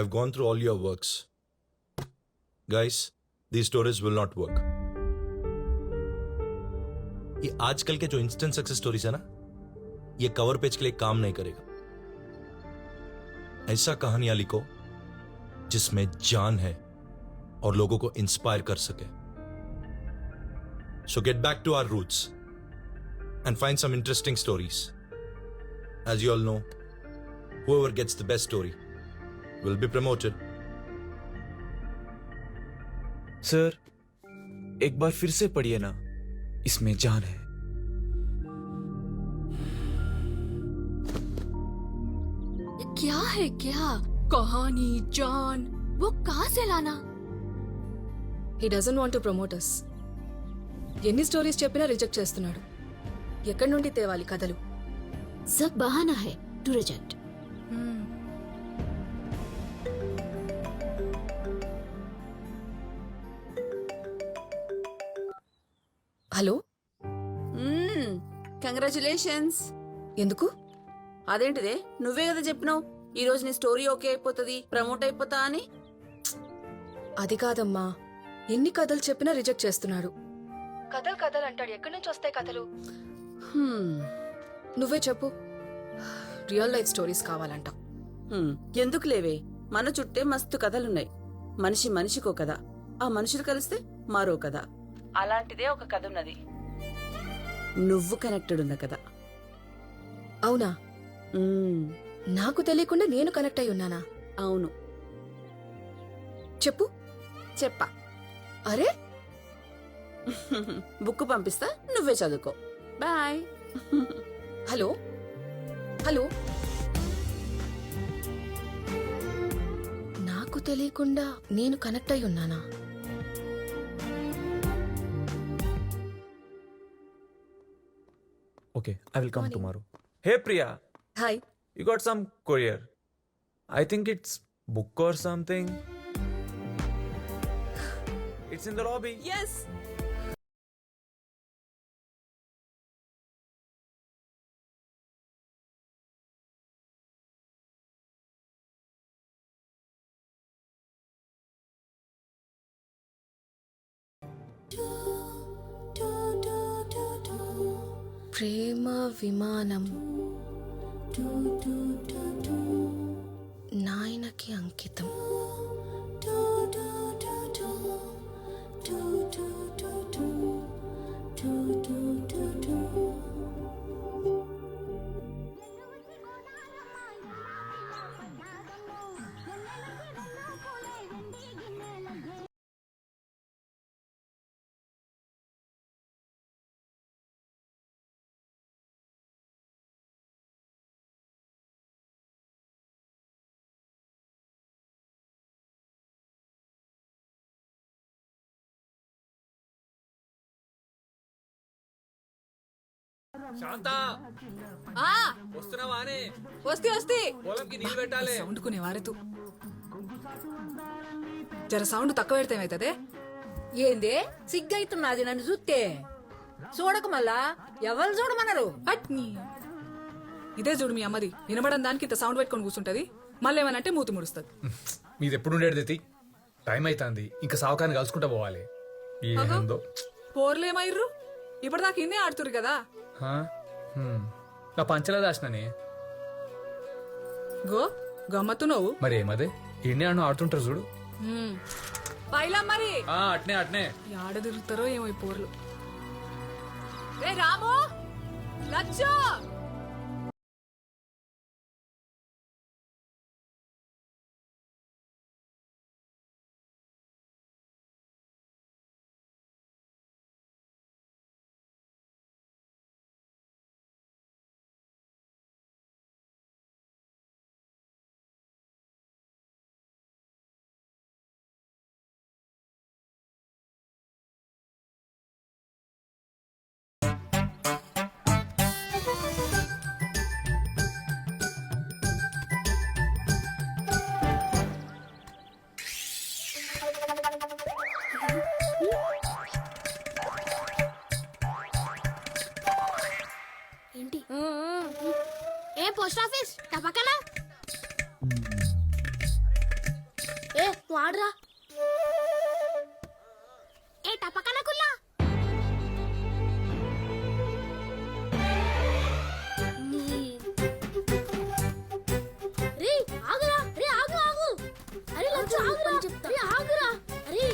I've gone through all your works. Guys, these stories will not work. ये आजकल के जो इंस्टेंट सक्सेस स्टोरीज है ना ये कवर पेज के लिए काम नहीं करेगा ऐसा कहानियाँ लिखो जिसमें जान है और लोगों को इंस्पायर कर सके so get back to our roots and find some interesting stories as you all know whoever gets the best story will be promoted. Sir एक बार फिर से पढ़िए ना इसमें जान है क्या है क्या कहानी जान वो कहाँ से लाना he doesn't want to promote us ఎన్ని స్టోరీస్ చెప్పినా రిజెక్ట్ చేస్తున్నాడు ఎక్కడి నుండి తేవాలి కథలు सब बहाना है टू रिजेक्ट కంగ్రాచులేషన్స్ ఎందుకు? అదేంటిదే? నువ్వే కదా చెప్పినావు. ఈ రోజు నీ స్టోరీ ఓకే అయిపోతుంది ప్రమోట్ అయిపోతా అని. అది కాదమ్మా. ఎన్ని కథలు చెప్పినా రిజెక్ట్ చేస్తున్నాడు. కథలు కథలు అంటాడు. ఎక్కడి నుంచి వస్తాయి కథలు. నువ్వే చెప్పు. రియల్ లైఫ్ స్టోరీస్ కావాలంట. ఎందుకు లేవే? మన చుట్టే మస్తు కథలున్నాయి. మనిషి మనిషికో కథ. ఆ మనుషులు కలిస్తే మరో కథ. అలాంటిదే ఒక కథ ఉన్నది. నువ్వు కనెక్టెడ్ ఉన్న కదా. అవునా? నాకు తెలియకుండా నేను కనెక్ట్ అయి ఉన్నానా? అవును. చెప్పు. చెప్పా. అరే? బుక్ పంపిస్తా నువ్వే చదువుకో. బాయ్. హలో? హలో? నాకు తెలియకుండా నేను కనెక్ట్ అయి ఉన్నానా? Okay, I will come tomorrow. Hey Priya, Hi. you got some courier. I think it's book or something. It's in the lobby. Yes. ప్రేమ విమానం. నాయనకి అంకితం. శాంత! వస్తున్నావానే వస్తే వస్తే! పొలంకి నీళ్ళు పెట్టాలి. సౌండ్ కొనే వారెతు జర సౌండ్ తక్కువ పెడితే ఏమైతుంది? ఏందే? సిగ్గైతున్నది నన్ను చూస్తే చూడక మళ్ళా? ఎవరు చూడమన్నారు? అట్ని ఇదే చూడు మీ అమ్మది. వినబడని దానికి ఇంత సౌండ్ పెట్టుకొని కూర్చుంటది. మళ్ళీ ఏమనంటే మూతి ముడుస్తుంది. మీది ఎప్పుడు ఉండేది టైం అవుతుంది ఇంకా సావకాన్ని కలుసుకుంటా పోవాలి. ఏందో పోర్లేమయ్యర్రు ఇప్పటిదాకా ఇన్నే ఆడుతురు కదా. నా పంచలా దాచిననే గో గమ్మత్తు నువ్వు మరి ఏమదే ఈయనే అన్ను ఆడుతుంటారు చూడు. పైలా మరి? అట్నే అట్నే. ఆడ తిరుగుతారో ఏమో ఈ పోర్లు. రాము! లచ్చో! ఏ పోస్ట్ ఆఫీస్ పక్కన ఆడరా. ఏ టపకనకుల్లా రే ఆగురా రే ఆగు ఆగు. అరే లచ్చ ఆగురా. రే ఆగురా. అరే.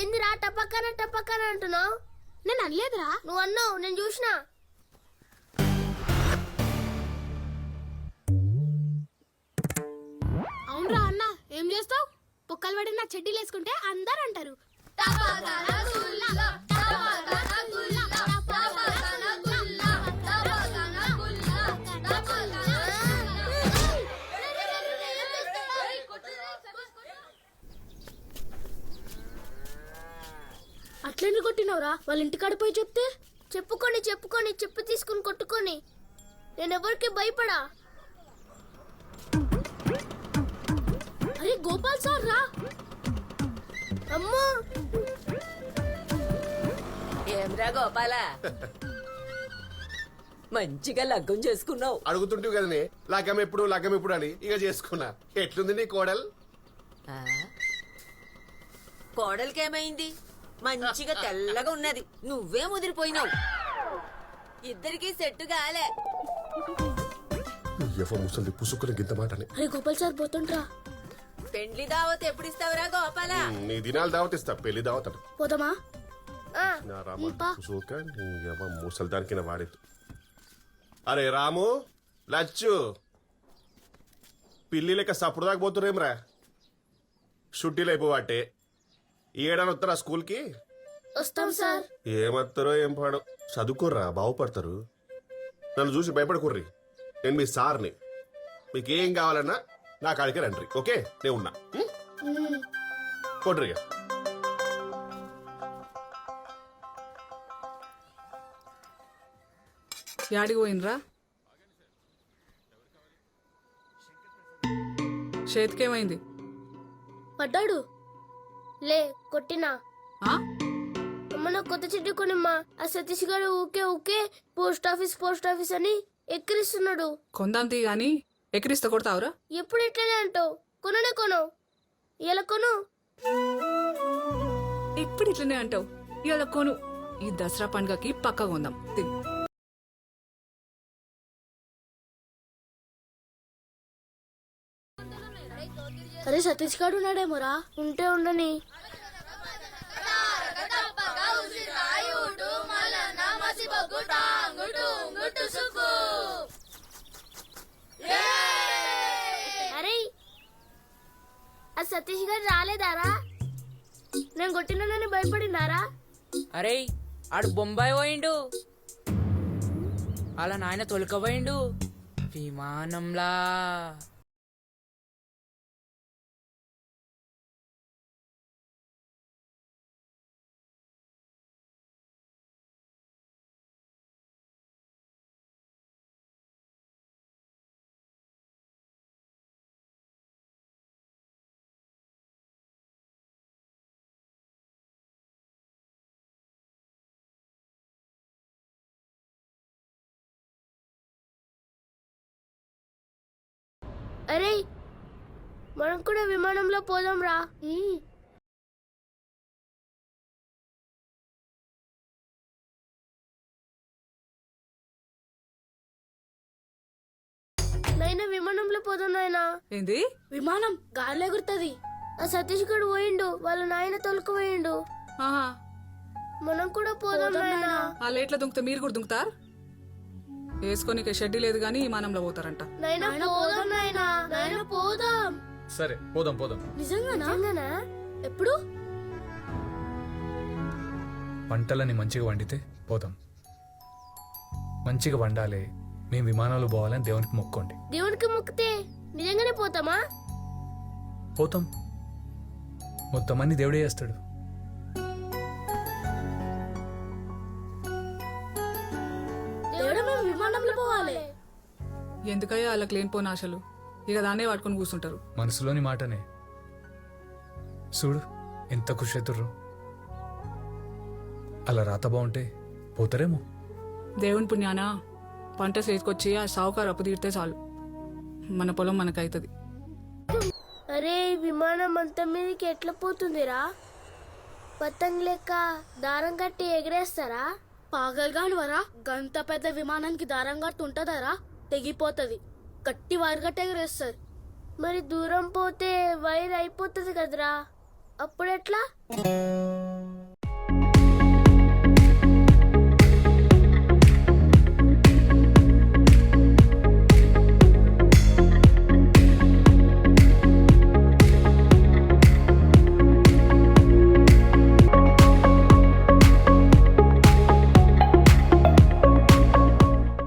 ఏందిరా టపక్కన టపక్కన అంటున్నావు? నేను అనలేదురా. నువ్వు అన్నావు నేను చూసినా. చేస్తావు? పొక్కలు పడి నా చెడ్డీలు వేసుకుంటే అందరు అంటారు. అట్లెందుకు కొట్టినవరా? వాళ్ళ ఇంటికాడ పోయి చెప్తే? చెప్పుకొని చెప్పుకొని చెప్పు తీసుకుని కొట్టుకొని. నేను ఎవరికి భయపడా? అరే గోపాల్ సార్ రా. అమ్మో. ఏమ్రా గోపాల? మంచిగా లగ్గం చేసుకున్నావు. అడుగుతుంటే కదనే? లగ్గం ఎప్పుడు లగ్గం ఎప్పుడు అని? ఇక చేసుకున్నా. ఎట్లుంది నీ కోడలు? కోడలికేమైంది? మంచిగా తెల్లగా ఉన్నది. నువ్వే ముదిరిపోయినావు. ఇద్దరికి సెట్టు కాలే. ఎవ ముసలి పుసుకుని గింత మాటని. అరే గోపాల్ సార్ పోతుండ్రా. పెండ్లి దావత్ ఎప్పుడు ఇస్తావురా గోపాల నీ దినాలు దావత్ ఇస్తా పెళ్ళి దావత్ అంట పోదామా? నా రామ ముసలి దానికి వాడేది అరే రాము లచ్చు. పిల్లి లెక్క సప్పుడు దాకా పోతురేమ్రా షుట్టీలు అయిపోవాటే ఏడాది వస్తారా స్కూల్కి? వస్తాం సార్. ఏమత్తారో ఏం పాడో. చదువుకోర్రా బాగుపడతారు. నన్ను చూసి భయపడకుర్రి. నేను మీ సార్ని. మీకేం కావాలన్నా నా కాడికి రండి ఓకే? నేను ఉన్నా? కొట్రిగా యాడికి పోయినరా చేతికేమైంది? పడ్డాడు. లే కొట్టినా. ఆ? అమ్మ నా కొత్త చెట్టు కొనిమ్మా? ఆ సతీష్ గారు ఊకే ఊకే పోస్ట్ ఆఫీస్ పోస్ట్ ఆఫీస్ అని ఎక్కిరిస్తున్నాడు. కొందాం తీ గాని. ఎక్కిరిస్తే కొడతావురా? ఎప్పుడు ఇట్లనే అంటావు? కొననే కొను. ఇలా కొను. ఎప్పుడు ఇట్లనే అంటావు? ఇవాళ కొను. ఈ దసరా పండుగకి పక్క కొందాం. తిన్. అరే సతీష్ గారు ఉన్నాడేమోరా? ఉంటే ఉండని. సతీష్ గారు రాలేదారా? నేను కొట్టినని భయపడినారా? అరే ఆడు బొంబాయి పోయిండు. అలా నాయన తొలకపోయిండు విమానంలా. అరే మనం కూడా విమానంలో పోదాం రా. నైనా విమానంలో పోదాం నాయనా. ఏంది? విమానం గాలి ఎగురుతుంది. ఆ సతీష్ గడు పోయిండు వాళ్ళ నాయన తొలక పోయిండు ఆహా. మనం కూడా పోదాం నాయనా. ఆ లేట్ల దుంకుతే మీరు కూడా దుంకుతారు? వేసుకొని షెడ్డీ లేదు గాని విమానంలో పోతారంట. పోదాం నాయనా. నాయనా. పోదాం. సరే పోదాం పోదాం. నిజంగా నిజంగానా? ఎప్పుడు? వంటలని మంచిగా వండితే పోదాం. మంచిగా వండాలి మేము విమానాలు పోవాలని దేవునికి మొక్కోండి. దేవునికి మొక్కితే నిజంగానే పోతామా? పోతాం. మొత్తం అన్ని దేవుడే చేస్తాడు. పోవాలి. ఎందుకయ్యా వాళ్ళకి లేనిపోయిన ఆశలు? ఇక దాన్నే పట్టుకొని కూర్చుంటారు. మనసులోని మాటనే. చూడు ఎంత ఖుషి అవుతుర్రు. అలా రాత బాగుంటే పోతారేమో. దేవుని పుణ్యాన? పంట చేతికొచ్చి ఆ సావుకారు అప్పు తీరితే చాలు. మన పొలం మనకైతుంది. అరే ఈ విమానం అంత మీదకి ఎట్లా పోతుందిరా? పతంగ్ లెక్క దారం కట్టి ఎగరేస్తారా? పాగల్గాను వరా గంత పెద్ద విమానానికి దారం కట్టుంటదరా తెగిపోతుంది. కట్టి వైర్ కట్టి ఎగరేస్తారు మరి దూరం పోతే వైర్ అయిపోతుంది కదరా? అప్పుడెట్లా?